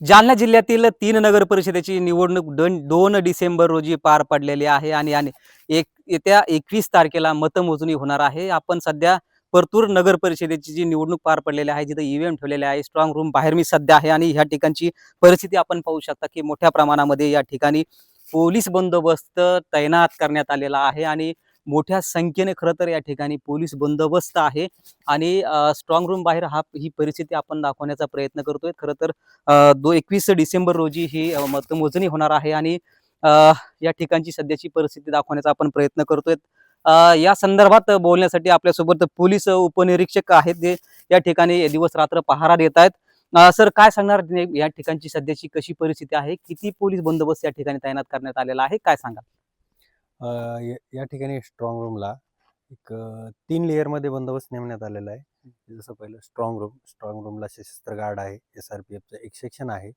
जालना जिल्ह्यातील तीन नगर परिषदेची निवडणूक दोन दोन डिसेंबर रोजी पार पडलेली आहे आणि आणि एक येत्या एकवीस तारखेला मतमोजणी होणार आहे. आपण सध्या परतूर नगर परिषदेची जी निवडणूक पार पडलेली आहे जिथे ईव्हीएम ठेवलेले आहे स्ट्रॉंग रूम बाहेर मी सध्या आहे आणि ह्या ठिकाणची परिस्थिती आपण पाहू शकता की मोठ्या प्रमाणामध्ये या ठिकाणी पोलीस बंदोबस्त तैनात करण्यात आलेला आहे आणि मोठ्या संख्येने खरं तर या ठिकाणी पोलीस बंदोबस्त आहे. आणि स्ट्रॉंग रूम बाहेर हा ही परिस्थिती आपण दाखवण्याचा प्रयत्न करतोय. खरं तर दो एकवीस डिसेंबर रोजी ही मतमोजणी होणार आहे आणि या ठिकाणची सध्याची परिस्थिती दाखवण्याचा आपण प्रयत्न करतोय. या संदर्भात बोलण्यासाठी आपल्यासोबत पोलीस उपनिरीक्षक आहेत जे या ठिकाणी दिवस रात्र पहारा देत आहेत. सर काय सांगणार या ठिकाणची सध्याची कशी परिस्थिती आहे? किती पोलीस बंदोबस्त या ठिकाणी तैनात करण्यात आलेला आहे? काय सांगा या या ठिकाणी स्ट्रॉंग रूमला एक तीन लेअरमध्ये बंदोबस्त नेमण्यात आलेला आहे. जसं पहिलं स्ट्रॉंग रूम स्ट्रॉंग रूमला सशस्त्र गार्ड आहे एस आर पी एफचं एक सेक्शन आहे.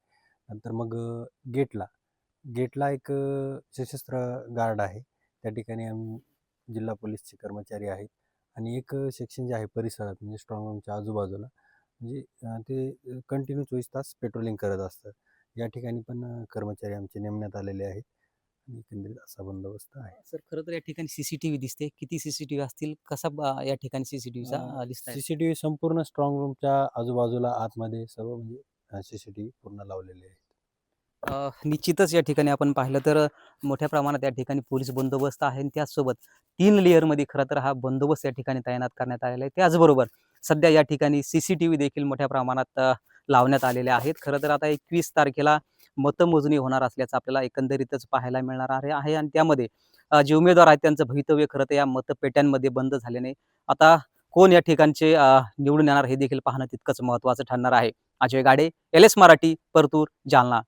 नंतर मग गेटला गेटला एक सशस्त्र गार्ड आहे. त्या ठिकाणी आम्ही जिल्हा पोलीसचे कर्मचारी आहेत. आणि एक सेक्शन जे आहे परिसरात म्हणजे स्ट्रॉंग रूमच्या आजूबाजूला म्हणजे ते कंटिन्यू चोवीस तास पेट्रोलिंग करत असतात या ठिकाणी पण कर्मचारी आमचे नेमण्यात आलेले आहेत. आणि एकंदरीत असा बंदोबस्त आहे. सर खरं तर या ठिकाणी सीसीटीव्ही दिसते. किती सीसीटीव्ही असतील? कसा ब- या ठिकाणी सीसीटीव्हीचा लिस्ट आहे? सीसीटीव्ही संपूर्ण स्ट्रॉंग रूमच्या आजूबाजूला आतमध्ये सर्व म्हणजे सीसीटीव्ही पूर्ण लावलेले आहेत. अ, निश्चितच या ठिकाणी आपण पाहिलं तर मोठ्या प्रमाणात या ठिकाणी पोलीस बंदोबस्त आहे आणि त्याचसोबत तीन लेअरमध्ये खरं तर हा बंदोबस्त या ठिकाणी तैनात करण्यात आलेला आहे. त्याचबरोबर सध्या या ठिकाणी सी सी टी व्ही देखील मोठ्या प्रमाणात अ, लावण्यात आलेले आहेत. खरं तर आता एकवीस तारखेला मतमोजणी होणार असल्याचं आपल्याला एकंदरीतच पाहायला मिळणार आहे आहे आणि त्यामध्ये जे उमेदवार आहेत त्यांचं भवितव्य खरं तर या मतपेट्यांमध्ये बंद झाल्याने आता कोण या ठिकाणचे निवडून येणार हे देखील पाहणं तितकंच महत्वाचं ठरणार आहे. Ajay Gade L S Marathi Partur Jalna.